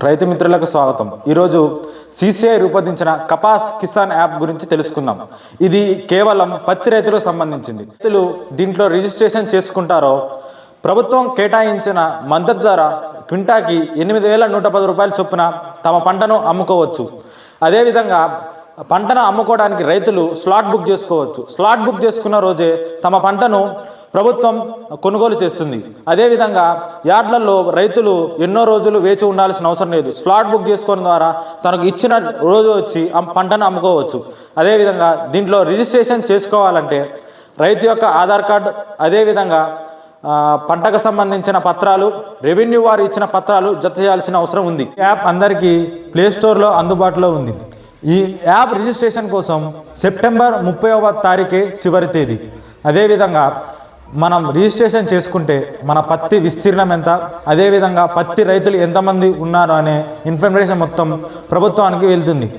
రైతు మిత్రులకు స్వాగతం. ఈరోజు సిసిఐ రూపొందించిన కపాస్ కిసాన్ యాప్ గురించి తెలుసుకుందాం. ఇది కేవలం పత్తి రైతులకు సంబంధించింది. రైతులు దీంట్లో రిజిస్ట్రేషన్ చేసుకుంటారో ప్రభుత్వం కేటాయించిన మద్దతు ధర క్వింటాకి ఎనిమిది వేల నూట పది రూపాయల చొప్పున తమ పంటను అమ్ముకోవచ్చు. అదేవిధంగా పంటను అమ్ముకోవడానికి రైతులు స్లాట్ బుక్ చేసుకోవచ్చు. స్లాట్ బుక్ చేసుకున్న రోజే తమ పంటను ప్రభుత్వం కొనుగోలు చేస్తుంది. అదేవిధంగా యార్డ్లలో రైతులు ఎన్నో రోజులు వేచి ఉండాల్సిన అవసరం లేదు. స్లాట్ బుక్ చేసుకోవడం ద్వారా తనకు ఇచ్చిన రోజు వచ్చి పంటను అమ్ముకోవచ్చు. అదేవిధంగా దీంట్లో రిజిస్ట్రేషన్ చేసుకోవాలంటే రైతు యొక్క ఆధార్ కార్డు అదేవిధంగా పంటకు సంబంధించిన పత్రాలు రెవెన్యూ వారు ఇచ్చిన పత్రాలు జత చేయాల్సిన అవసరం ఉంది. యాప్ అందరికీ ప్లే స్టోర్లో అందుబాటులో ఉంది. ఈ యాప్ రిజిస్ట్రేషన్ కోసం సెప్టెంబర్ ముప్పైవ తారీఖే చివరి తేదీ. అదేవిధంగా మనం రిజిస్ట్రేషన్ చేసుకుంటే మన పత్తి విస్తీర్ణం ఎంత? అదేవిధంగా పత్తి రైతులు ఎంతమంది ఉన్నారు అనే ఇన్ఫర్మేషన్ మొత్తం ప్రభుత్వానికి వెళ్తుంది.